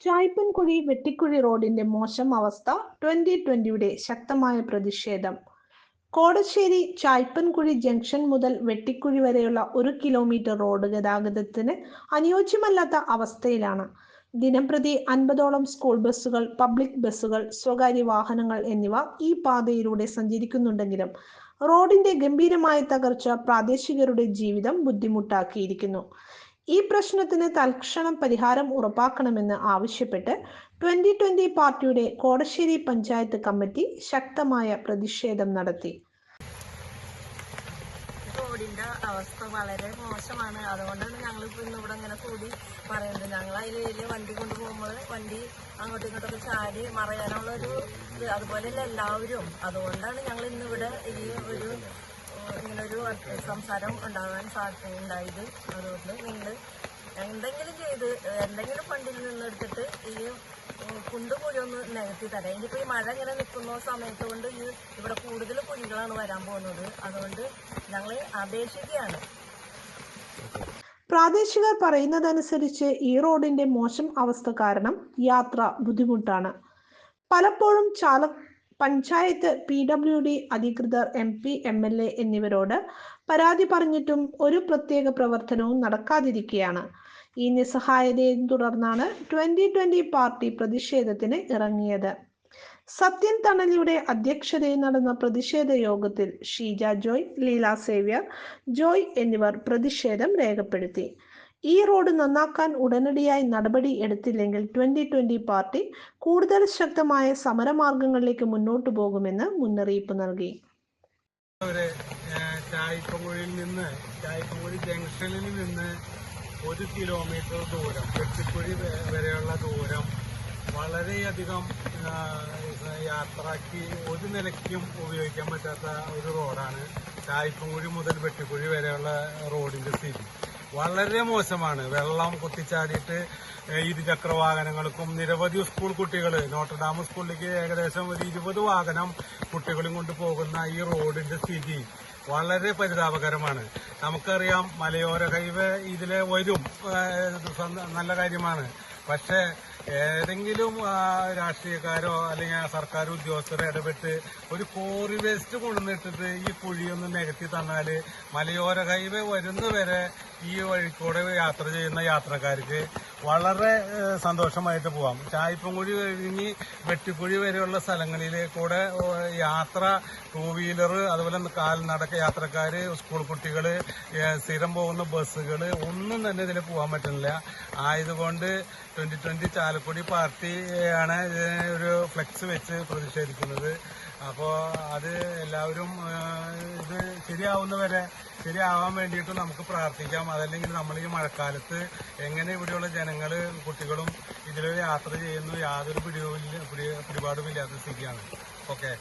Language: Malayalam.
ചായ്പൻകുഴി വെട്ടിക്കുഴി റോഡിന്റെ മോശം അവസ്ഥ ട്വന്റി ട്വന്റിയുടെ ശക്തമായ പ്രതിഷേധം. കോടശ്ശേരി ചായ്പൻകുഴി ജംഗ്ഷൻ മുതൽ വെട്ടിക്കുഴി വരെയുള്ള ഒരു കിലോമീറ്റർ റോഡ് ഗതാഗതത്തിന് അനുയോജ്യമല്ലാത്ത അവസ്ഥയിലാണ്. ദിനംപ്രതി അൻപതോളം സ്കൂൾ ബസ്സുകൾ പബ്ലിക് ബസ്സുകൾ സ്വകാര്യ വാഹനങ്ങൾ എന്നിവ ഈ പാതയിലൂടെ സഞ്ചരിക്കുന്നുണ്ടെങ്കിലും റോഡിന്റെ ഗംഭീരമായ തകർച്ച പ്രാദേശികരുടെ ജീവിതം ബുദ്ധിമുട്ടാക്കിയിരിക്കുന്നു. ഈ പ്രശ്നത്തിന് തൽക്ഷണം പരിഹാരം ഉറപ്പാക്കണമെന്ന് ആവശ്യപ്പെട്ട് ട്വന്റി ട്വന്റി പാർട്ടിയുടെ കോടശ്ശേരി പഞ്ചായത്ത് കമ്മിറ്റി ശക്തമായ പ്രതിഷേധം നടത്തി. റോഡിന്റെ അവസ്ഥ വളരെ മോശമാണ്. അതുകൊണ്ടാണ് ഞങ്ങൾ ഇപ്പൊ ഇന്ന് ഇവിടെ ഇങ്ങനെ കൂടി പറയുന്നത്. ഞങ്ങൾ അതിൽ വണ്ടി കൊണ്ടുപോകുമ്പോൾ വണ്ടി അങ്ങോട്ടും ഇങ്ങോട്ടൊക്കെ ചാടി മറയാനുള്ള ഒരു അതുപോലെയല്ല എല്ലാവരും. അതുകൊണ്ടാണ് ഞങ്ങൾ ഇന്നിവിടെ ഈ ഒരു ഇങ്ങനൊരു സംസാരം ഉണ്ടാകാൻ സാധ്യത ഉണ്ടായത് അതുകൊണ്ട് നിങ്ങൾ എന്തെങ്കിലും ചെയ്ത് എന്തെങ്കിലും ഫണ്ടിൽ നിന്ന് എടുത്തിട്ട് ഈ കുണ്ട് കുണ്ടുകുഴി ഒന്ന് നികത്തി തരാം. ഇനിയിപ്പോൾ ഈ മഴ ഇങ്ങനെ നിൽക്കുന്ന സമയത്ത് കൊണ്ട് ഈ ഇവിടെ കൂടുതൽ കുഴികളാണ് വരാൻ പോകുന്നത്. അതുകൊണ്ട് ഞങ്ങൾ അപേക്ഷിക്കുകയാണ്. പ്രാദേശികർ പറയുന്നതനുസരിച്ച് ഈ റോഡിന്റെ മോശം അവസ്ഥ കാരണം യാത്ര ബുദ്ധിമുട്ടാണ്. പലപ്പോഴും Chala panchayat P W D അധികൃതർ M P M L A എന്നിവരോട് പരാതി പറഞ്ഞിട്ടും ഒരു പ്രത്യേക പ്രവർത്തനവും നടക്കാതിരിക്കുകയാണ്. ഈ നിസ്സഹായതയെ തുടർന്നാണ് ട്വന്റി ട്വന്റി പാർട്ടി പ്രതിഷേധത്തിന് ഇറങ്ങിയത്. സത്യൻ തണലിയുടെ അധ്യക്ഷതയിൽ നടന്ന പ്രതിഷേധ യോഗത്തിൽ ഷീജ ജോയ് ലീല സേവ്യർ ജോയ് എന്നിവർ പ്രതിഷേധം രേഖപ്പെടുത്തി. ഈ റോഡ് നന്നാക്കാൻ ഉടനടിയായി നടപടി എടുത്തില്ലെങ്കിൽ ട്വന്റി ട്വന്റി പാർട്ടി കൂടുതൽ ശക്തമായ സമരമാർഗങ്ങളിലേക്ക് മുന്നോട്ടു പോകുമെന്ന് മുന്നറിയിപ്പ് നൽകി. നിന്ന് ജംഗ്ഷനിൽ നിന്ന് ഒരു കിലോമീറ്റർ ദൂരം വെട്ടിക്കുഴി വരെയുള്ള ദൂരം വളരെയധികം യാത്രയ്ക്ക് ഒരു നിലയ്ക്കും ഉപയോഗിക്കാൻ പറ്റാത്ത ഒരു റോഡാണ് ചായപ്പുഴി മുതൽ വെട്ടിക്കുഴി വരെയുള്ള റോഡിന്റെ സ്ഥിതി. വളരെ മോശമാണ്. വെള്ളം കുത്തിച്ചാടിയിട്ട് ഇരുചക്ര വാഹനങ്ങൾക്കും നിരവധി സ്കൂൾ കുട്ടികൾ നോട്ടർഡാം സ്കൂളിലേക്ക് ഏകദേശം ഒരു ഇരുപത് വാഹനം കുട്ടികളും കൊണ്ട് പോകുന്ന ഈ റോഡിന്റെ സ്ഥിതി വളരെ പരിതാപകരമാണ്. നമുക്കറിയാം മലയോര ഹൈവേ ഇതിലെ വരും നല്ല കാര്യമാണ്. പക്ഷേ ഏതെങ്കിലും രാഷ്ട്രീയക്കാരോ അല്ലെങ്കിൽ സർക്കാർ ഉദ്യോഗസ്ഥരോ ഇടപെട്ട് ഒരു കോറി വേസ്റ്റ് കൊണ്ടുവന്നിട്ടിട്ട് ഈ കുഴിയൊന്ന് നികത്തി തന്നാൽ മലയോര ഹൈവേ വരുന്നവരെ ഈ വഴിക്കൂടെ യാത്ര ചെയ്യുന്ന യാത്രക്കാർക്ക് വളരെ സന്തോഷമായിട്ട് പോവാം. ചായപ്പൻകുഴി കഴിഞ്ഞ് വെട്ടിക്കുഴി വരെയുള്ള സ്ഥലങ്ങളിൽ കൂടെ യാത്ര ടൂ വീലർ അതുപോലെ കാൽനടക്ക യാത്രക്കാർ സ്കൂൾ കുട്ടികൾ സ്ഥിരം പോകുന്ന ബസ്സുകൾ ഒന്നും തന്നെ ഇതിൽ പോകാൻ പറ്റുന്നില്ല. ആയതുകൊണ്ട് ട്വന്റി ട്വന്റി ചാലക്കുടി പാർട്ടിയാണ് ഒരു ഫ്ലെക്സ് വെച്ച് പ്രതിഷേധിക്കുന്നത്. അപ്പോൾ അത് എല്ലാവരും ഇത് ശരിയാവുന്നവരെ ശരിയാവാൻ വേണ്ടിയിട്ട് നമുക്ക് പ്രാർത്ഥിക്കാം. അതല്ലെങ്കിൽ നമ്മൾ ഈ മഴക്കാലത്ത് എങ്ങനെ ഇവിടെയുള്ള ജനങ്ങൾ കുട്ടികളും ഇതിൽ യാത്ര ചെയ്യുന്നു യാതൊരു പിടിവില്ല പിടി പിടിപാടുമില്ലാത്ത സ്ഥിതിയാണ്. ഓക്കെ.